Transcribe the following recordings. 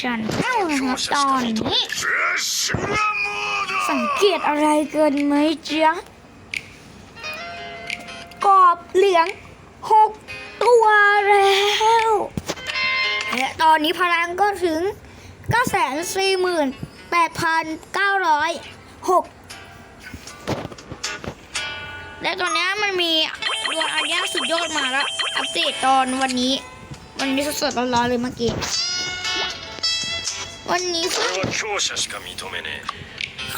ฉันเท่นตอนนี้ สังเกตอะไรเกินไหมเจ๊ะกรอบเหลืองหกตัวแล้วและตอนนี้พลังก็ถึง 9 4 8 9 0 6 และตอนนี้มันมีดวงอาญาสุดยอดมาแล้ว อัปเดตตอนวันนี้ วันนี้สดๆร้อนๆเลยเมื่อกี้ วันนี้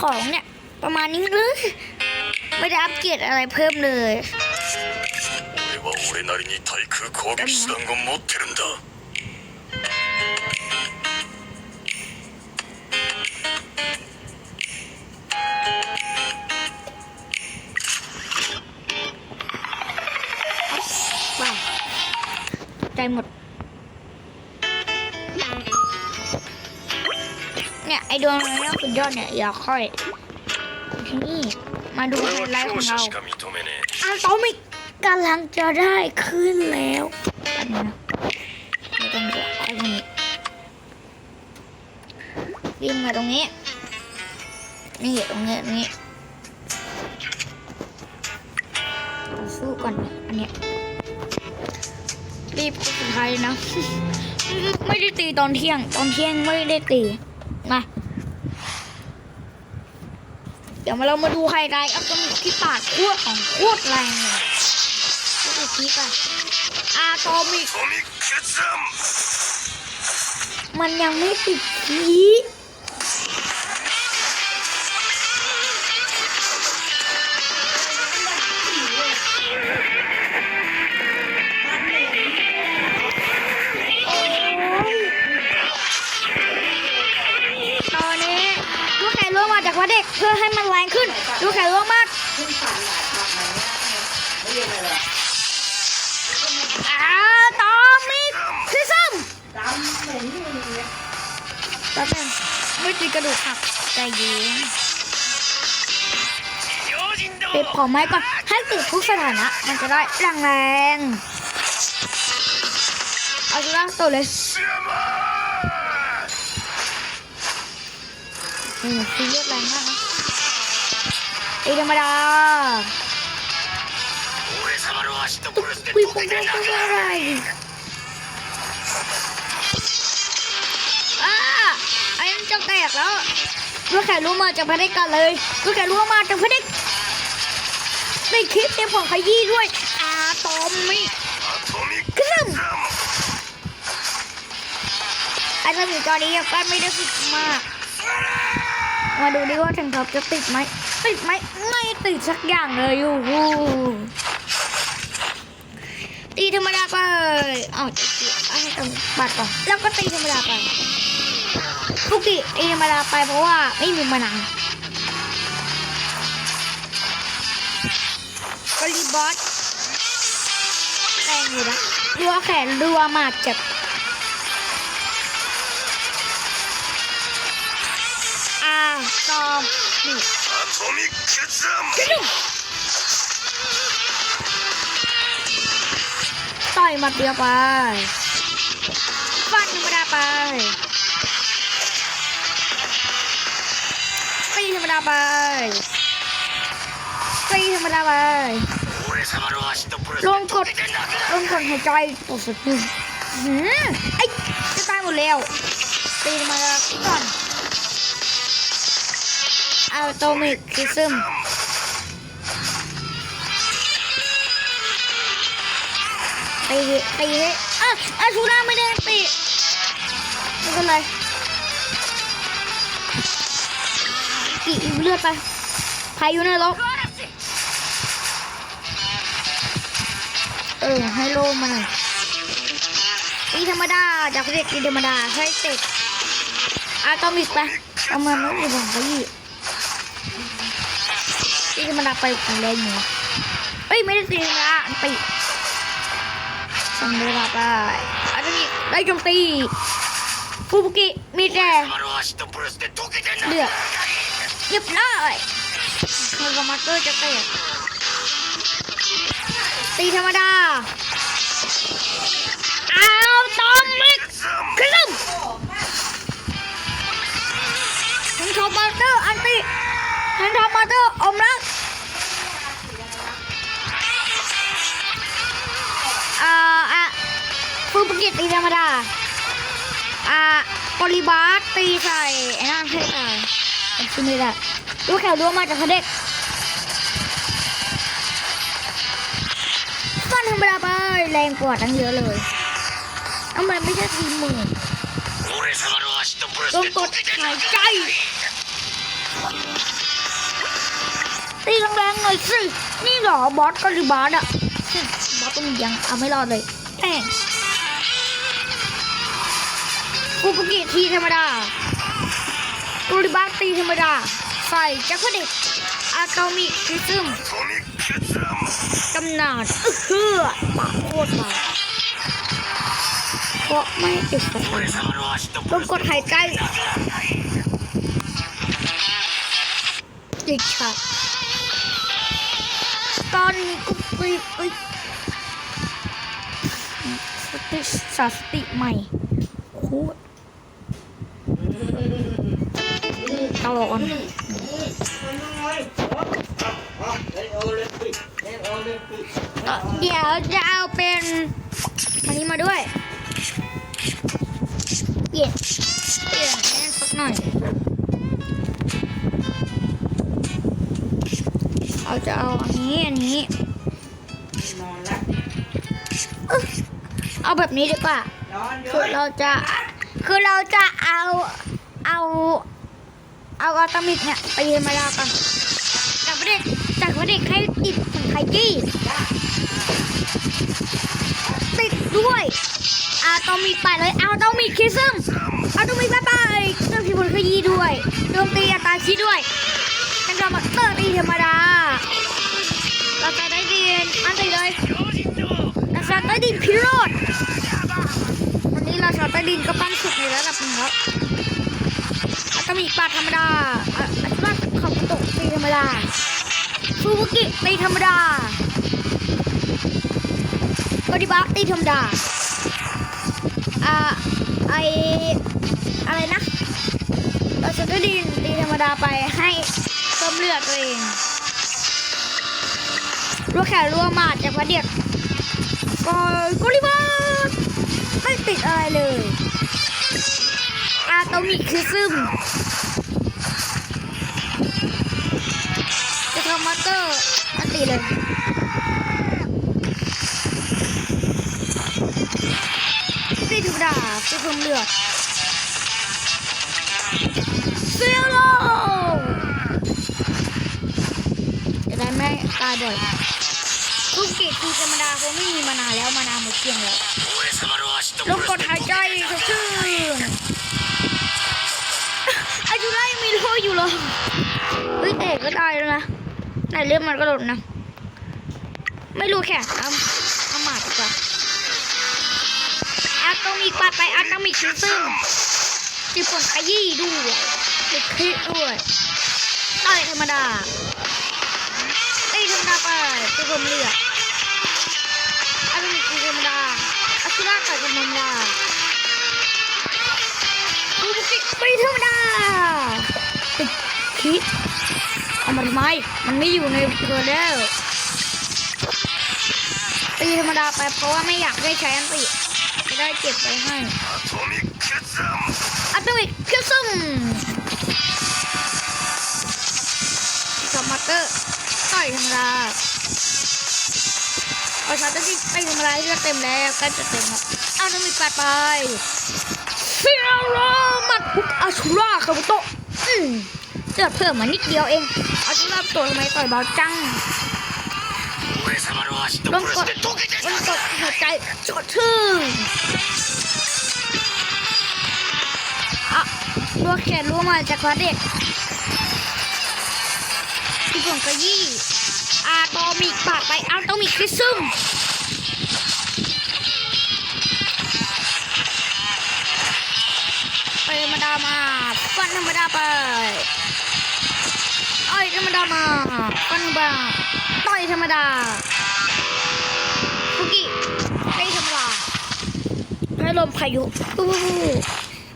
ของเนี่ย ประมาณนี้เลยไม่ได้อัปเกรดอะไรเพิ่มเลยใจหมดี่ย ไอดวงนั้เนี่ยสุดยอดเนี่ยอย่าค่อยนี่มาดูไฮไลท์ของเราอาตอมิกกำลังจะได้ขึ้นแล้วอันนี้นะไม่ตรงนี้วิ่งมาตรงนี้ นี่ตรงนี้นี่สู้ก่อนอันเนี้ยรีบคนไทยนะ ไม่ได้ตีตอนเที่ยง ตอนเที่ยงไม่ได้ตี มา เดี๋ยวมาเรามาดูใครไลท์อัพมูกที่ปากคั่วของโวตรแรงเลยดูคลิปอะอาตอมิก มันยังไม่ติดคลิป เพื่อให้มันแรงขึ้น ดูแข็งร่งมากอาตอมิกซิซึมแป๊บนึงไม่ตีกระดูกหักใจเย็นเปผอมไม้ก่อน ให้ติดทุกสถานะ มันจะได้แรงแรงเอาชนะตัวเลยอืมคือเลือดแรงมากนะ ไอ้ธรรมดาคุยคุยคุยอะไรอ่าไอ้นั่นจะแตกแล้วลูกแขกรู้มาจากพันธิกันเลยลูกแขกรู้มาจากพันธิในคลิปเนี่ยผมขยี้ด้วยอาตอมมิกรึมไอ้ตอนนี้ตอนนี้ยังไม่ได้ติดมาก มาดูดิว่าถึงท็อปจะติดไหม ติดไหมไม่ติดสักอย่างเลยโอ้โหตีธรรมดาไปเอาจะเสีเอาให้ตรงบัตรก่อนแล้วก็ตีธรรมดาไปทุกทีตีธรรมดาไปเพราะว่าไม่มีมานานก็รีบอสแรงอยู่นะรัวแขนรัวมากเจ็บอ่าตอมนี่ ต่อยมัดเดียวไปฟันธรรมดาไปตีธรรมดาไปตีธรรมดาไปลงกดลงกดหายใจตัวสุดไอ้จะตายหมดแล้วตีธรรมดาก่อน อัลโตมิกซิซึมตีตีให้อะอาชูราไม่ได้ตีไม่เป็นไรกี่เลือดไปพายุในรกเออให้โลมาหน่อยตีธรรมดาจากเด็กตีธรรมดาให้เตะอะตอมิกไปเอามาไม่มีของเขาอีก นี่รรมดาไปของแรงอยู่เอ้ยไม่ได้ตีธะรมดาไปธรรมดาไปอาจจะมีได้โจมตีฟูบุกิมีแต่เดือดเรียบร้อยมันก็มาเตอร์จะเตะตีธรรมดาเอาตอมมิกครึ่ง ฮันทอมมอเตอร์อมรักอ่าอะฟูปกิจตีธรรมดา อะปริบาสตีใส่ไอ้นั่นให้ตายกินี่แหละลูกแขวรั้วมาจากเด็กฟันธรรมดาไปแรงกว่าตั้งเยอะเลยเอามันไม่ใช่ทีมมืงต้องกดหายใจ ตีแรงๆหน่อยสิ นี่เหรอบอสกอริบาร์ดอะบอสต้องยังเอาไม่รอดเลยแม่งกูปกีทีธรรมดากอริบาร์ตีธรรมดา ใส่จ็คพอด็กอากามิคิซึมกำนาดเฮือปาโคตรมาเพราะไม่ติดกระตุ้งกดหายใจอีกค่ะ ตอนนี้กูไปไปสติสสติใหม่โคตรตลอดเดี๋ยวจะเอาเป็นอันนี้มาด้วยเปลี่ยนเปลี่ยนให้สักหน่อย จะเอาอันนี้อันนี้อึ๊ะเอาแบบนี้ดีกว่าคือเราจะ คือเราจะเอา เอา เอาอะตอมิกเนี่ยไปยืนมาลากันจากประเด็กจากประเด็กให้ติดของไทกี้ติดด้วยอะตอมิกไปเลยอะตอมิกคิซึมอะตอมิกไปไปเครื่องพิมพ์ขยี้ด้วยโจมตีอัตราชีด้วย กันจะมาเตอร์ตีธรรมดาเราจะได้ดีนอันตีเลยเราจะได้ดินพิโรธวันนี้เราจะได้ดินก็ปั้นสุดในระดับนึ่งแล้วอะตมิกปาธรรมดาอะอัตราขอบตกตีธรรมดาฟูบุกิตีธรรมดาบริบาตีธรรมดาอ่าไออะไรนะ เราจะได้ดินตีธรรมดาไปให้ มเลือดตัวเองรัวแขนรัวมาดจากพระเดียกก็กุลิบาไม่ติดอะไรเลย อาโตมิคือซึมจะทำมาสเตอร์อันตีเลยตีธรรมดาเพื่อเพิ่มเลือดเซลโลจะได้ไม่ตาย บ่อยลูกเกดตีธรรมดาคงไม่มีมานาแล้วมานาหมดเกลี้ยงแล้วลงกดหายใจสดชื่นอายุไล่มีโลอยู่หรอเฮ้ยเตะก็ตายแล้วนะไหนเรื่องมันก็หล่นนะ ไม่รู้แค่เอาอาหมาดีกว่าอาต้องมีปัดไปอาต้องมีชิ้นซึ่งจิผลขยี้ด้วยติดคลิปด้วยต่อยธรรมดา ตีธรรมดาไปตีผมเลือดอาตอมิกตีธรรมดาอาชุราต่อยธรรมดาดูบุกิตีธรรมดาติดคลิปเอามาทำไมมันไม่อยู่ในตัวแล้วตีธรรมดาไปเพราะว่าไม่อยากได้ใช้อันติจะได้เก็บไปให้ เอาชาตที่ไปทำอะไรที่เต็มแล้วก็จะเต็มครับอ้าวน้ำมีปัดไปเฟียร์มัดฮุกอาชูราคาบุโตอืมเจอดเพิ่มมานิดเดียวเองอาชูราตัวทำไมต่อยเบาจังลงกดลงกดหัวใจจดชื่ออะตัวแขนรู้มาจากวัดเด็กที่ผมกระยี่ อาโตมิกปาดไปอาโตมิกคริซึมไปธรรมดามาฟันธรรมดาไปอ้อยธรรมดามาฟันธรรมดาต่อยธรรมดาคุกกี้ให้ธรรมดาให้ลมพายุอู้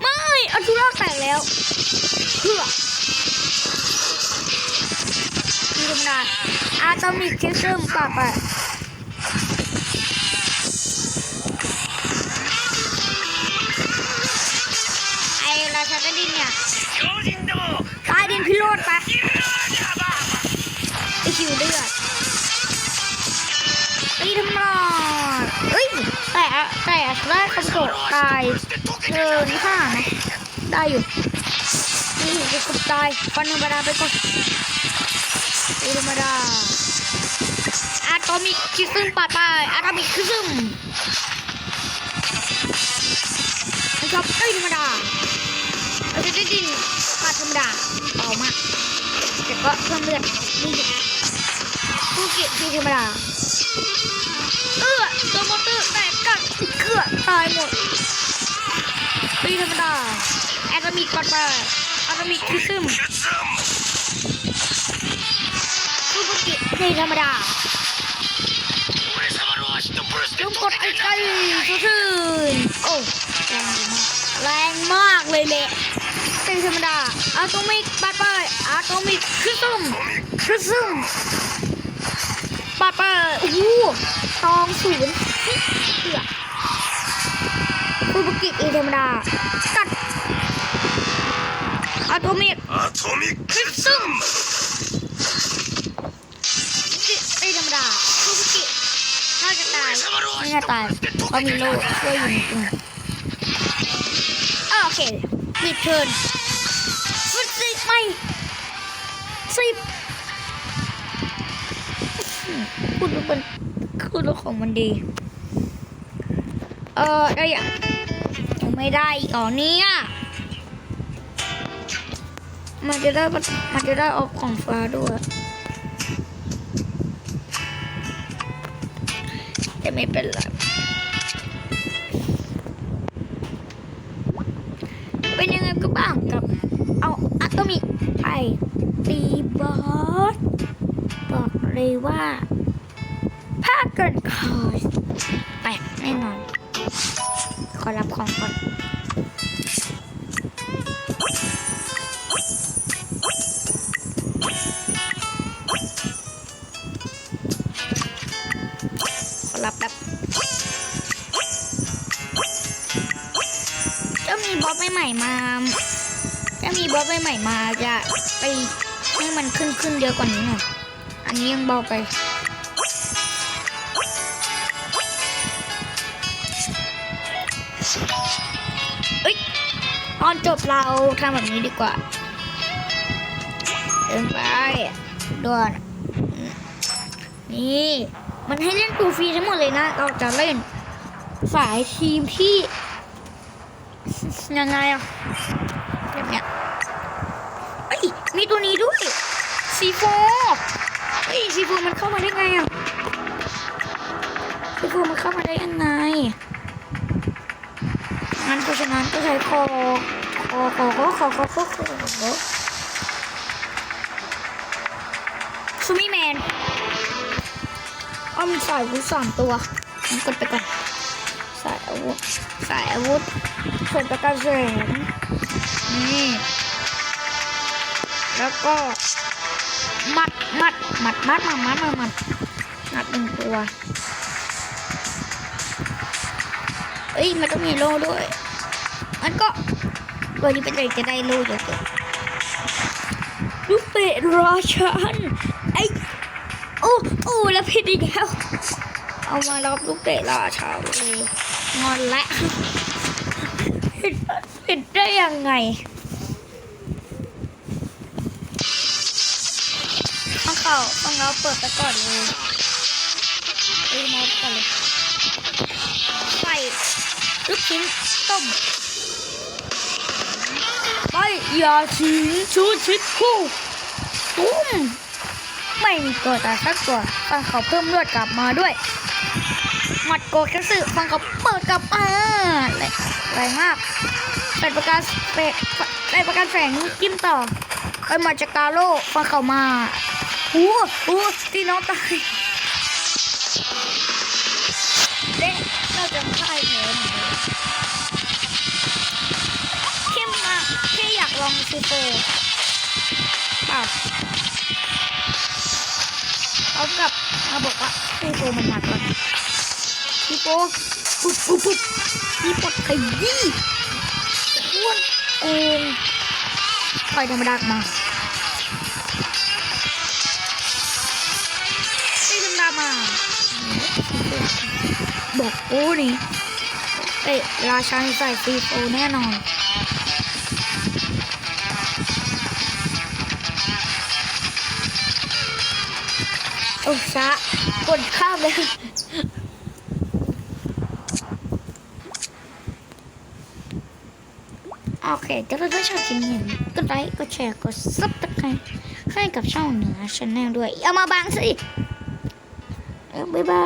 ไม่อัลตูราแตกแล้วเพื่อ ต้องมีคิดเรื่องปับอะไอเราชาตดินเนี่ยตายดินพิโรธปไอคิวเดือดไอทำนอเอ้ยแต่แต่ได้ระโจทตายเดินห้านะได้อยู่นี่จะกดตายฟันธรรมดาไปก่อนธรรมดา อะตอมิกคิซึมปาตายอะตอมิกคิซึมนะครับตีธรรมดาเราจะได้ดินปาธรรมดาเบามากแต่ก็เพิ่มเลือดนี่ผู้เกียรติธรรมดาเออตัวมอเตอร์แตกกัดเกลือตายหมดตีธรรมดาแอตอมิกปาตายอะตอมิกคิซึม決断ผู้ผู้เกียรติธรรมดา ลืมกดไอ้ไก่ซื่อโอ้แรงมากเลยแหละเป็นธรรมดาอะตอมิกปัดไปอะตอมิกคือซึมคือซึมปัดไปโอ้โหตองศูนย์เกือบอุบกิจอีธรรมดาตัดอะตอมิกอะตอมิกคือซุ่มอีธรรมดา ไม่น่าตายก็มีโล่ช่วยยิงโอเคปิดเทิร์นฟิตซิกไม่สิบคุณรู้มันคุณรู้ของมันดี เอ่อได้ยังยังไม่ได้อีกอ๋อเนี่ยมันจะได้มันจะได้ออกของฟ้าด้วย ไม่เป็นไรเป็นยังไงก็บ้างกับ เอาอะตอมิกไอตีบอสบอกเลยว่าถ้าเกิดคอสแตกแน่นอน ขอรับของก่อน จะมีบใหม่มาจะไปให้มันขึ้นขึ้นเยอะกว่านี้หน่อย อันนี้ยังเบาไปเอ้ยตอนจบเราทำแบบนี้ดีกว่าเดินไปด่วนนี่ มันให้เล่นตัวฟรีทั้งหมดเลยนะ เราจะเล่นสายทีมที่ยังไงอะแบบเนี้ยเอ้ย มี ตัวนี้ด้วยซีโฟเอ้ยซีโฟมันเข้ามาได้ไงอะซีโฟมันเข้ามาได้ยังไงงั้นเพราะฉะนั้นก็ใช้คอคอคอคอคอคอคอคอคอซูมิแมนอ้อมสายวุธสามตัวงั้นกดไปก่อนสายอาวุธสายอาวุธส่วนประกาศแสงนี่ แล้วก็มัดมัดมัดมัดมามัดมามัดมัดหนึ่งตัวเอ้ยมันต้องมีโล่ด้วยมันก็ตัวนี้เป็นไรจะได้โล่เยอะๆลูกเป็ดราชันไอ้โอ้โอ้แล้วผิดอีกแล้วเอามารับลูกเตะราชาเลยงอนและผิดผิดได้ยังไงาต้องเราเปิดไปก่อนเลยเอ้มอสก่อนเลยใส่ลูกชิ้นต้มไปยาชิงชูชิดคู่ตุ้มไม่มีตัวแต่สักตัวฟังเขาเพิ่มเลือดกลับมาด้วยหมัดโกดกระสือฟังเขาเปิดกลับมาแรงแรมากเป็ดประกาศเป็ดเป็ดประกาศแฝงจิ้มต่อไปมาจากกาโร่ฟังเขามา หูหูตีน้องตายเด็กเราจะพ่ายแพ้หน่อเข้มมากแค่อยากลองซีโฟเปล่ากับมาบอกว่าซีโฟมันหนักก่อนซีโฟปุ๊บปุ๊บปุ๊บซีโฟขยี้อ้วนโกงต่อยธรรมดามา บอกโอ้นี่เตะราชันใส่ซีโฟแน่นอนโอ้ช้ากดข้ามเลยโอเคถ้าเพื่อนๆชอบคลิปนี้กดไลค์ กดแชร์ กดซับสไครต์ให้กับช่องเหนือชาแนลด้วย เอามาบังสิ เออบ๊า